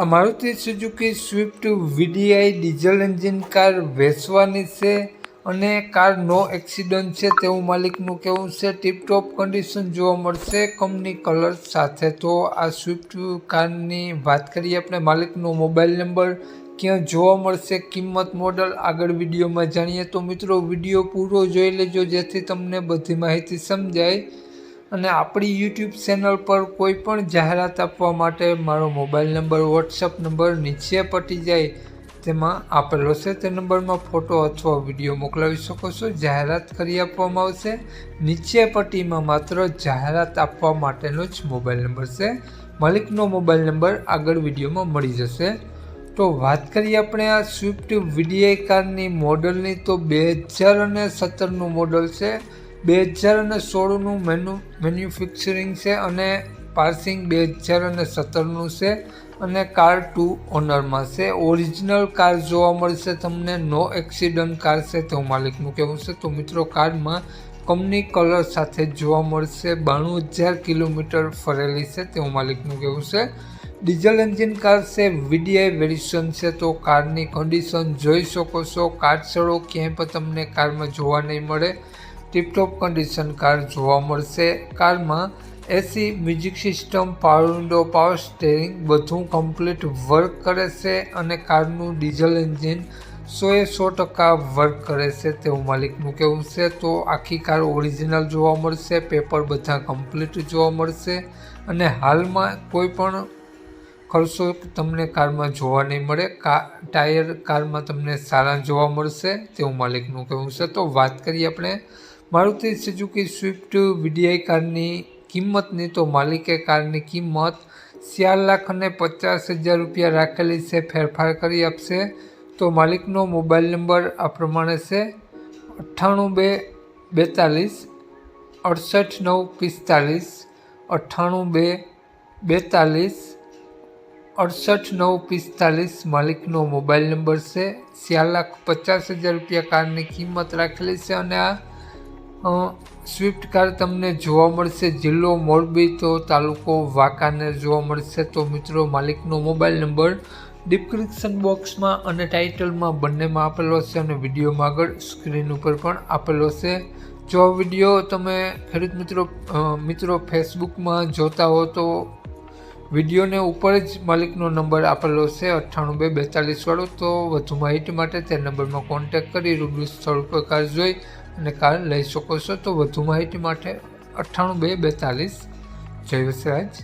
આ Maruti Suzuki Swift VDI diesel engine car વેચવાની છે અને કાર નો એક્સિડન્ટ છે તેવું માલિકનું કહેવું છે. ટીપટોપ કન્ડિશન જોવા મળશે. કંપની કલર સાથે તો આ સ્વિફ્ટ કારની વાત કરીએ આપણે, માલિકનો મોબાઈલ નંબર ક્યાં જોવા મળશે, કિંમત મોડલ આગળ વિડીયોમાં જાણીએ. તો મિત્રો, વીડિયો પૂરો જોઈ લેજો જેથી તમને બધી માહિતી સમજાય. અને આપણી યુટ્યુબ ચેનલ પર કોઈ પણ જાહેરાત આપવા માટે મારો મોબાઈલ નંબર વોટ્સઅપ નંબર નીચે પટી જાય, તેમાં આપેલો છે તે નંબરમાં ફોટો અથવા વીડિયો મોકલાવી શકો છો. જાહેરાત કરી આપવામાં આવશે. નીચે પટ્ટીમાં માત્ર જાહેરાત આપવા માટેનો જ મોબાઈલ નંબર છે. માલિકનો મોબાઈલ નંબર આગળ વિડીયોમાં મળી જશે. તો વાત કરીએ આપણે આ સ્વિફ્ટ વીડીઆઈ કારની મોડલની તો બે હજાર અને સત્તરનું મોડલ છે. બે હજાર અને સોળનું મેનુ, મેન્યુફેક્ચરિંગ છે અને પાર્સિંગ બે હજાર અને સત્તરનું છે અને કાર ટુ ઓનરમાં છે. ઓરિજિનલ કાર જોવા મળશે તમને, નો એક્સિડન્ટ કાર છે તેવું માલિકનું કહેવું છે. તો મિત્રો, કારમાં કંપની કલર સાથે જોવા મળશે. બાણું હજાર કિલોમીટર ફરેલી છે તેવું માલિકનું કહેવું છે. ડીઝલ એન્જિન કાર છે, વીડીઆઈ વેરિશન છે. તો કારની કન્ડિશન જોઈ શકો છો. કાચસડો ક્યાંય પણ તમને કારમાં જોવા નહીં મળે. ટીપટોપ કન્ડિશન કાર જોવા મળશે. કારમાં AC music system power window power steering બધું કમ્પ્લીટ વર્ક કરે છે અને કારનું ડીઝલ એન્જિન સોએ સો ટકા વર્ક કરે છે તેવું માલિકનું કહેવું છે. તો આખી કાર ઓરિજિનલ જોવા મળશે પેપર બધા કમ્પ્લીટ જોવા મળશે અને હાલમાં કોઈ પણ ખર્ચો તમને કારમાં જોવા નહીં મળે. કા ટાયર કારમાં તમને સારા જોવા મળશે તેવું માલિકનું કહેવું છે. તો વાત કરીએ આપણે મારુતિ સુઝુકી સ્વિફ્ટ વીડીઆઈ કારની કિંમતની તો માલિકે કારની કિંમત ચાર લાખ અને પચાસ હજાર રૂપિયા રાખેલી છે, ફેરફાર કરી આપશે. તો માલિકનો મોબાઈલ નંબર આ પ્રમાણે છે, અઠ્ઠાણું બે બેતાલીસ, અડસઠ નવ પિસ્તાલીસ, અઠ્ઠાણું બે બેતાલીસ, અડસઠ નવ પિસ્તાલીસ માલિકનો મોબાઈલ નંબર છે. ચાર લાખ પચાસ હજાર રૂપિયા કારની કિંમત રાખેલી છે અને આ સ્વિફ્ટ કાર તમને જોવા મળશે, જિલ્લો મોરબી તો તાલુકો વાંકાનેર જોવા મળશે. તો મિત્રો, માલિકનો મોબાઈલ નંબર ડિસ્ક્રિપ્શન બોક્સમાં અને ટાઇટલમાં બંનેમાં આપેલો છે અને વિડીયોમાં આગળ સ્ક્રીન ઉપર પણ આપેલો છે. જો વીડિયો તમે ખેડૂત મિત્રો મિત્રો ફેસબુકમાં જોતા હો તો વિડીયોને ઉપર જ માલિકનો નંબર આપેલો છે, અઠ્ઠાણું બે બેતાલીસ વાળો. તો વધુ માહિતી માટે તે નંબરમાં કોન્ટેક્ટ કરી રૂબરૂ સ્થળ પર કાર જોઈ અને કાલ લઈ શકો છો તો વધુ માહિતી માટે અઠ્ઠાણું બે બેતાલીસ. જય વસરાજ.